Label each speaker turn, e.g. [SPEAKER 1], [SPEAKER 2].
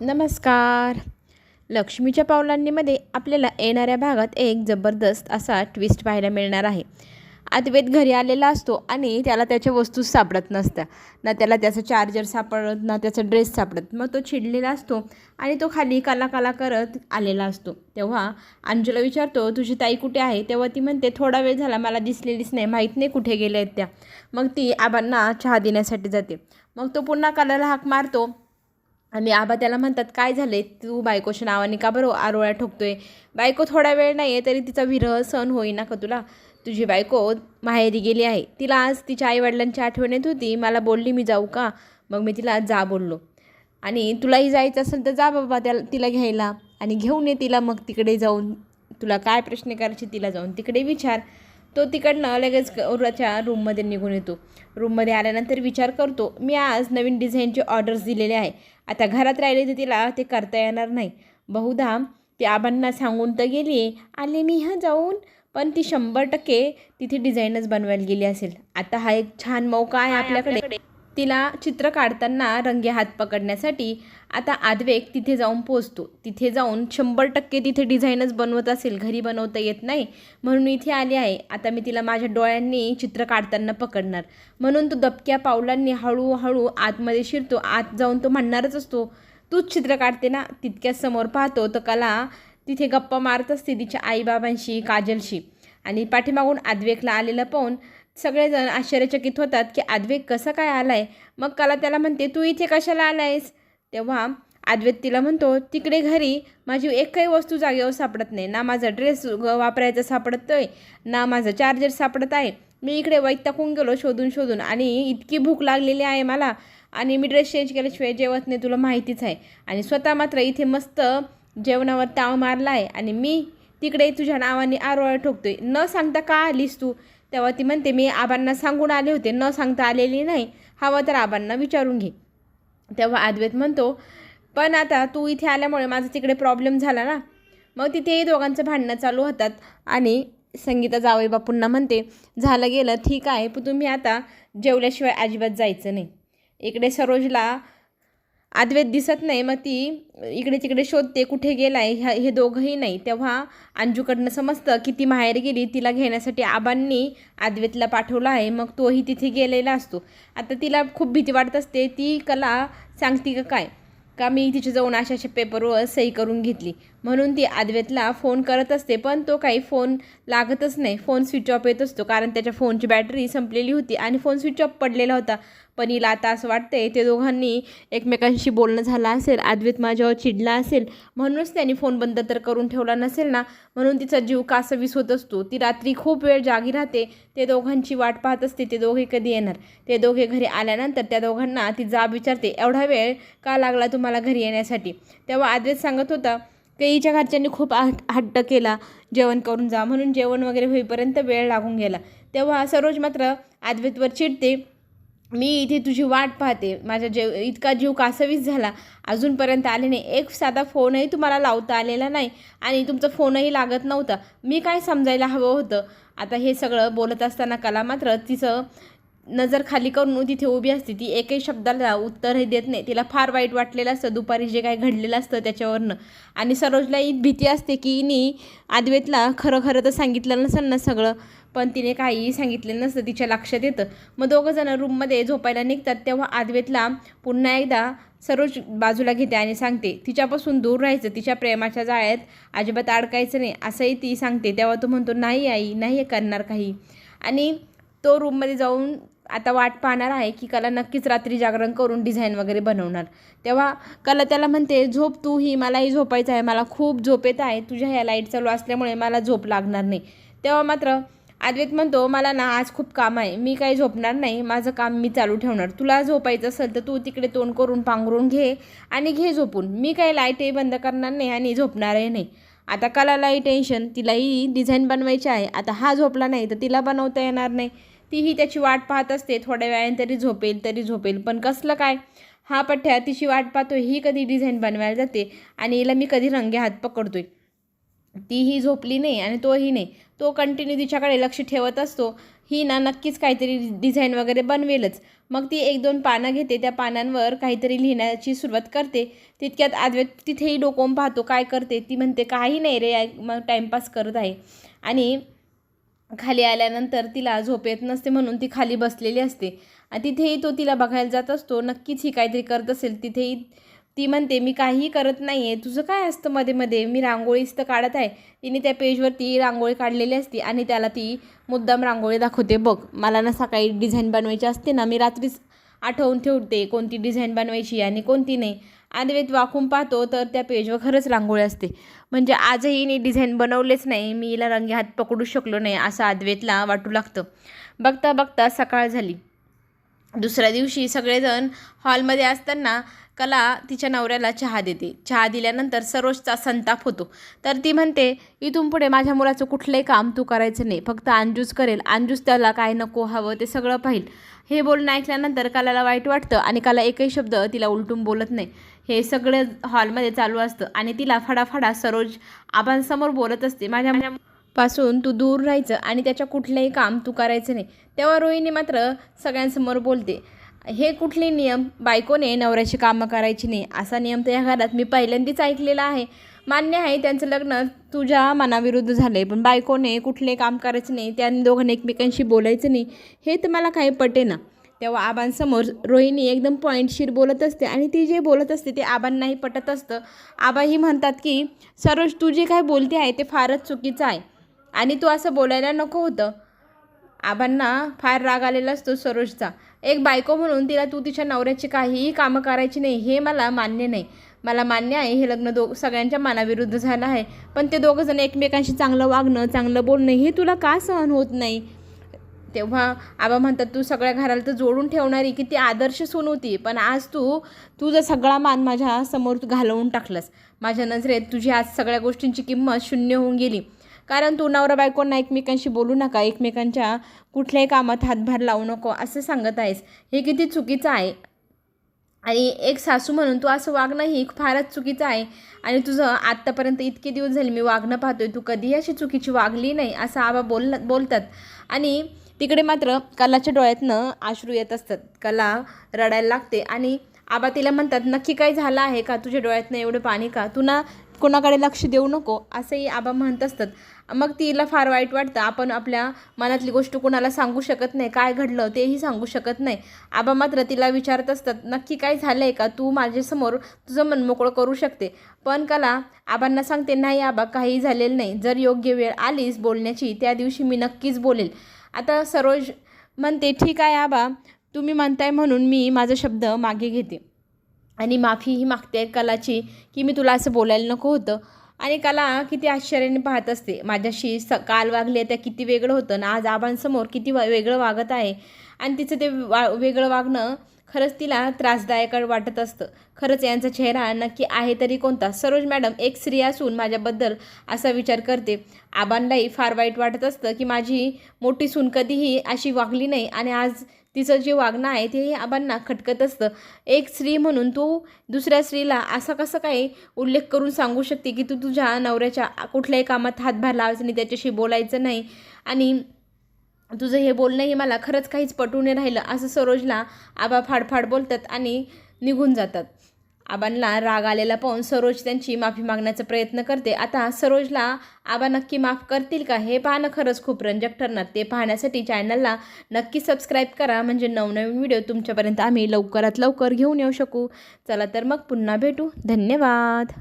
[SPEAKER 1] नमस्कार. लक्ष्मीच्या पावलांनीमध्ये आपल्याला येणाऱ्या भागात एक जबरदस्त असा ट्विस्ट पाहायला मिळणार आहे. अद्वैत घरी आलेला असतो आणि त्याला त्याच्या वस्तू सापडत नसत्या. ना त्याला त्याचं चार्जर सापडत ना त्याचा ड्रेस सापडत. मग तो चिडलेला असतो आणि तो खाली काला काला करत आलेला असतो. तेव्हा अंजुला विचारतो तुझी ताई कुठे आहे? तेव्हा ती म्हणते थोडा वेळ झाला मला दिसलेलीच नाही माहीत नाही कुठे गेल्या आहेत त्या. मग ती आबांना चहा देण्यासाठी जाते. मग तो पुन्हा कालाला हाक मारतो आणि आबा त्याला म्हणतात काय झाले तू बायकोच्या नावाने का बरं आरोळ्या ठोकतोय? बायको थोडा वेळ नाही आहे तरी तिचा विरह सहन होईना का तुला? तुझी बायको माहेरी गेली आहे. तिला आज तिच्या आईवडिलांची आठवण येत होती. मला बोलली मी जाऊ का? मग मी तिला जा बोललो. आणि तुलाही जायचं असेल तर जा बाबा त्याला तिला घ्यायला. आणि घेऊन ये तिला मग तिकडे जाऊन. तुला काय प्रश्न करायचे तिला जाऊन तिकडे विचार. तो तिकडनं लगेच गौराच्या रूममध्ये निघून येतो. रूममध्ये आल्यानंतर विचार करतो मी आज नवीन डिझाईनचे ऑर्डर्स दिलेले आहे. आता घरात राहिले तर तिला ते करता येणार नाही. बहुधा ती आबांना सांगून तर गेली आले मी हा जाऊन. पण ती शंभर टक्के तिथे डिझाईनच बनवायला गेली असेल. आता हा एक छान मौका आहे आपल्याकडे. तिला चित्र काढताना रंगे हात पकडण्यासाठी आता आदवेक तिथे जाऊन पोचतो. तिथे जाऊन शंभर टक्के तिथे डिझाईनच बनवत असेल. घरी बनवता येत नाही. म्हणून इथे आली आहे. आता मी तिला माझ्या डोळ्यांनी चित्र काढताना पकडणार. म्हणून तो दबक्या पावलांनी हळूहळू आतमध्ये शिरतो. आत जाऊन तो म्हणणारच असतो तूच चित्र काढते ना? तितक्याच समोर पाहतो तर कला तिथे गप्पा मारत असते तिच्या आईबाबांशी काजलशी. आणि पाठीमागून आद्वेकला आलेलं पाहून सगळेजण आश्चर्यचकित होतात की आद्वेक कसं काय आला आहे मग कला त्याला म्हणते तू इथे कशाला आला आहेस तेव्हा आद्वेत तिला म्हणतो तिकडे घरी माझी एकही वस्तू जागेवर सापडत नाही. ना माझा ड्रेस वापरायचा आहे ना माझं चार्जर सापडत आहे. मी इकडे वैताकून गेलो शोधून शोधून आणि इतकी भूक लागलेली आहे मला आणि मी ड्रेस चेंज केल्याशिवाय जेवत नाही तुला माहितीच आहे. आणि स्वतः मात्र इथे मस्त जेवणावर ताव मारला आहे आणि मी तिकडे तुझ्या नावाने आरोळ ठोकतोय. न सांगता का आलीस तू? तेव्हा ती म्हणते मी आबांना सांगून आले होते. न सांगता आलेली नाही. हवं तर आबांना विचारून घे. तेव्हा अद्वैत म्हणतो पण आता तू इथे आल्यामुळे माझा तिकडे प्रॉब्लेम झाला ना. मग तिथेही दोघांचं भांडणं चालू होतात आणि संगीता जावई बापूंना म्हणते झालं गेलं ठीक आहे पण तुम्ही आता जेवल्याशिवाय अजिबात जायचं नाही. इकडे सरोजला अद्वैत दिसत नाही मग ती इकडे तिकडे शोधते कुठे गेलाय ह्या हे दोघंही नाही. तेव्हा अंजूकडनं समजतं की ती माहेर गेली तिला घेण्यासाठी आबांनी अद्वैतला पाठवलं आहे मग तोही तिथे गेलेला असतो. आता तिला खूप भीती वाटत असते ती कला सांगते का काय? का मी तिचे जाऊन अशा अशा पेपरवर सही करून घेतली. म्हणून ती अद्वैतला फोन करत असते पण तो काही फोन लागतच नाही. फोन स्विच ऑफ येत असतो कारण त्याच्या फोनची बॅटरी संपलेली होती आणि फोन स्विच ऑफ पडलेला होता. पण हिला आता असं वाटतंय ते दोघांनी एकमेकांशी बोलणं झालं असेल अद्वैत माझ्यावर चिडला असेल म्हणूनच त्यांनी फोन बंद तर करून ठेवला नसेल ना? म्हणून तिचा जीव कासवीस होत असतो. ती रात्री खूप वेळ जागी राहते ते दोघांची वाट पाहत असते ते दोघे कधी येणार? ते दोघे घरी आल्यानंतर त्या दोघांना ती जाब विचारते एवढा वेळ का लागला तुम्हाला घरी येण्यासाठी? तेव्हा अद्वैत सांगत होता कैच्या घरच्यांनी खूप हट्ट केला जेवण करून जा म्हणून जेवण वगैरे होईपर्यंत वेळ लागून गेला. तेव्हा सरोज मात्र अद्वैतवर चिडते मी इथे तुझी वाट पाहते माझा जेव इतका जीव कासवीस झाला अजूनपर्यंत आले नाही. एक साधा फोनही तुम्हाला लावता आलेला नाही आणि तुमचा फोनही लागत नव्हता. मी काय समजायला हवं होतं? आता हे सगळं बोलत असताना कला मात्र तिचं नजर खाली करून तिथे उभी असते. ती एकही शब्दाला उत्तरही देत नाही. तिला फार वाईट वाटलेलं असतं. दुपारी जे काही घडलेलं असतं त्याच्यावरनं. आणि सरोजला ही भीती असते की हिने आदवेतला खरं खरं तर सांगितलं नसेल ना सगळं. पण तिने काहीही सांगितलं नसतं. तिच्या लक्षात येतं. मग दोघंजणं रूममध्ये झोपायला निघतात. तेव्हा आदवेतला पुन्हा एकदा सरोज बाजूला घेते आणि सांगते तिच्यापासून दूर राहायचं. तिच्या प्रेमाच्या जाळ्यात अजिबात अडकायचं नाही. असंही ती सांगते. तेव्हा तो म्हणतो नाही आई नाही करणार काही. आणि तो रूममध्ये जाऊन आता वाट पाहणार आहे की कला नक्कीच रात्री जागरण करून डिझाईन वगैरे बनवणार. तेव्हा कला त्याला म्हणते झोप तू ही मलाही झोपायचं आहे मला खूप झोप येत आहे तुझ्या ह्या लाइट चालू असल्यामुळे मला झोप लागणार नाही. तेव्हा मात्र अद्वैत म्हणतो मला ना आज खूप काम आहे मी काही झोपणार नाही माझं काम मी चालू ठेवणार. तुला झोपायचं असेल तर तू तिकडे तोंड करून पांघरून घे आणि घे झोपून. मी काही लाईटही बंद करणार नाही आणि झोपणारही नाही. आता कलालाही टेन्शन तिलाही डिझाईन बनवायची आहे. आता हा झोपला नाही तर तिला बनवता येणार नाही. तीही त्याची वाट पाहत असते. थोड्या वेळाने तरी झोपेल तरी झोपेल. पण कसलं काय? हा पठ्ठ्या तिची वाट पाहतो ही कधी डिझाईन बनवायला जाते आणि हिला मी कधी रंगे हात पकडतोय. तीही झोपली नाही आणि तोही नाही. तो कंटिन्यू तिच्याकडे लक्ष ठेवत असतो. ही ना नक्कीच काहीतरी डिझाईन वगैरे बनवेलच. मग ती एक दोन पानं घेते. त्या पानांवर काहीतरी लिहिण्याची सुरुवात करते. तितक्यात आद्वैत तिथेही डोकोम पाहतो. काय करते? ती म्हणते काही नाही रे आय- मग टाईमपास करत आहे. आणि खाली आल्यानंतर तिला झोप येत नसते म्हणून ती खाली बसलेली असते. आणि तिथेही तो तिला बघायला जात असतो. नक्कीच ही काहीतरी करत असेल. तिथेही ती म्हणते मी काहीही करत नाही आहे तुझं काय असतं मध्ये मध्ये? मी रांगोळीच तर काढत आहे. तिने त्या पेजवरती रांगोळी काढलेली असते आणि त्याला ती मुद्दाम रांगोळी दाखवते. बघ मला ना सकाळी डिझाईन बनवायची असते ना मी रात्रीच आठवून ठेवते कोणती डिझाईन बनवायची आणि कोणती नाही. आदवेत वाकून पाहतो तर त्या पेजवर खरंच रांगोळी असते. म्हणजे आजही मी डिझाईन बनवलेच नाही. मी हिला रंगी हात पकडू शकलो नाही असं अद्वेतला वाटू लागतं. बघता बघता सकाळ झाली. दुसऱ्या दिवशी सगळेजण हॉलमध्ये असताना कला तिच्या नवऱ्याला चहा देते. चहा दिल्यानंतर सरोजचा संताप होतो. तर ती म्हणते इथून पुढे माझ्या मुलाचं कुठलंही काम तू करायचं नाही. फक्त अंजूज करेल. अंजूस त्याला काय नको हवं ते सगळं पाहिल. हे बोलणं ऐकल्यानंतर कलाला वाईट वाटतं आणि कला एकही शब्द तिला उलटून बोलत नाही. हे सगळं हॉलमध्ये चालू असतं. आणि तिला फडाफडा सरोज आबांसमोर बोलत असते माझ्या पासून तू दूर राहायचं आणि त्याच्या कुठलंही काम तू करायचं नाही. तेव्हा रोहिणी मात्र सगळ्यांसमोर बोलते हे कुठले नियम? बायकोने नवऱ्याची कामं करायची नाही. असा नियम तर या घरात मी पहिल्यांदाच ऐकलेला आहे. मान्य आहे त्यांचं लग्न तुझ्या मनाविरुद्ध झालं आहे पण बायकोने कुठले काम करायचं नाही. त्यांनी दोघांनी एकमेकांशी बोलायचं नाही. हे तर मला काही पटेना तेव्हा आबांसमोर रोहिणी एकदम पॉईंटशीर बोलत असते आणि ती जे बोलत असते ते आबांनाही पटत असतं. आबाही म्हणतात की सरोज तू जे काय बोलते आहे ते फारच चुकीचं आहे. आणि तू असं बोलायला नको होतं. आबांना फार राग आलेला असतो सरोजचा. एक बायको म्हणून तिला तू तिच्या नवऱ्याची काहीही कामं करायची नाही हे मला मान्य नाही. मला मान्य आहे हे लग्न दो सगळ्यांच्या मनाविरुद्ध झालं आहे. पण ते दोघंजण एकमेकांशी चांगलं वागणं चांगलं बोलणं हे तुला का सहन होत नाही? तेव्हा आबा म्हणतात तू सगळ्या घराला तर जोडून ठेवणारी किती आदर्श सून होती. पण आज तू तुझा सगळा मान माझ्यासमोर तू घालवून टाकलंस माझ्या नजरेत तुझी आज सगळ्या गोष्टींची किंमत शून्य होऊन गेली. कारण तू नवरा बायकोंना एकमेकांशी बोलू नका एकमेकांच्या कुठल्याही कामात हातभार लावू नको असं सांगत आहेस. हे किती चुकीचं आहे. आणि एक सासू म्हणून तू असं वागणं ही फारच चुकीचं आहे. आणि तुझं आत्तापर्यंत इतके दिवस झाले मी वागणं पाहतोय तू कधीही अशी चुकीची वागली नाही असं आबा बोल बोलतात. आणि तिकडे मात्र कलाच्या डोळ्यातनं आश्रू येत असतात. कला रडायला लागते आणि आबा तिला म्हणतात नक्की काय झालं आहे का? तुझ्या डोळ्यातनं एवढं पाणी का? तू ना कोणाकडे लक्ष देऊ नको असंही आबा म्हणत असतात. मग तिला फार वाईट वाटतं. आपण आपल्या मनातली गोष्ट कोणाला सांगू शकत नाही. काय घडलं तेही सांगू शकत नाही. आबा मात्र तिला विचारत असतात नक्की काय झालं आहे का? तू माझ्यासमोर तुझं मन मोकळं करू शकते. पण कला आबांना सांगते नाही आबा काही झालेलं नाही. जर योग्य वेळ आलीस बोलण्याची त्या दिवशी मी नक्कीच बोलेल. आता सरोज म्हणते ठीक आहे आबा तुम्ही म्हणताय म्हणून मी माझा शब्द मागे घेते. आणि माफीही मागते कलाची की मी तुला असं बोलायला नको होतं. आणि कला किती आश्चर्याने पाहत असते. माझ्याशी स काल वागले त्या किती वेगळं होतं. ना आज आबांसमोर किती वेगळं वागत आहे. आणि तिचं ते वा वेगळं वागणं खरंच तिला त्रासदायक वाटत असतं. खरंच यांचा चेहरा नक्की आहे तरी कोणता? सरोज मॅडम एक स्त्री असून माझ्याबद्दल असा विचार करते. आबांनाही फार वाईट वाटत असतं की माझी मोठी सून कधीही अशी वागली नाही आणि आज तिचं जे वागणं आहे तेही आबांना खटकत असतं. एक स्त्री म्हणून तू दुसऱ्या स्त्रीला असा कसं काही उल्लेख करून सांगू शकते की तू तुझ्या नवऱ्याच्या कुठल्याही कामात हातभार लावायचा नाही त्याच्याशी बोलायचं नाही आणि तुझं हे बोलणं हे मला खरंच काहीच पटून नाही राहिलं. असं सरोजला आबा फाडफाड बोलतात आणि निघून जातात. आबांना राग आलेला पाहून सरोज त्यांची माफी मागण्याचा प्रयत्न करते. आता सरोजला आबा नक्की माफ करतील का हे पाहणं खरंच खूप रंजक ठरणार. ते पाहण्यासाठी चॅनलला नक्की सबस्क्राईब करा. म्हणजे नवनवीन व्हिडिओ तुमच्यापर्यंत आम्ही लवकरात लवकर घेऊन येऊ शकू. चला तर मग पुन्हा भेटू. धन्यवाद.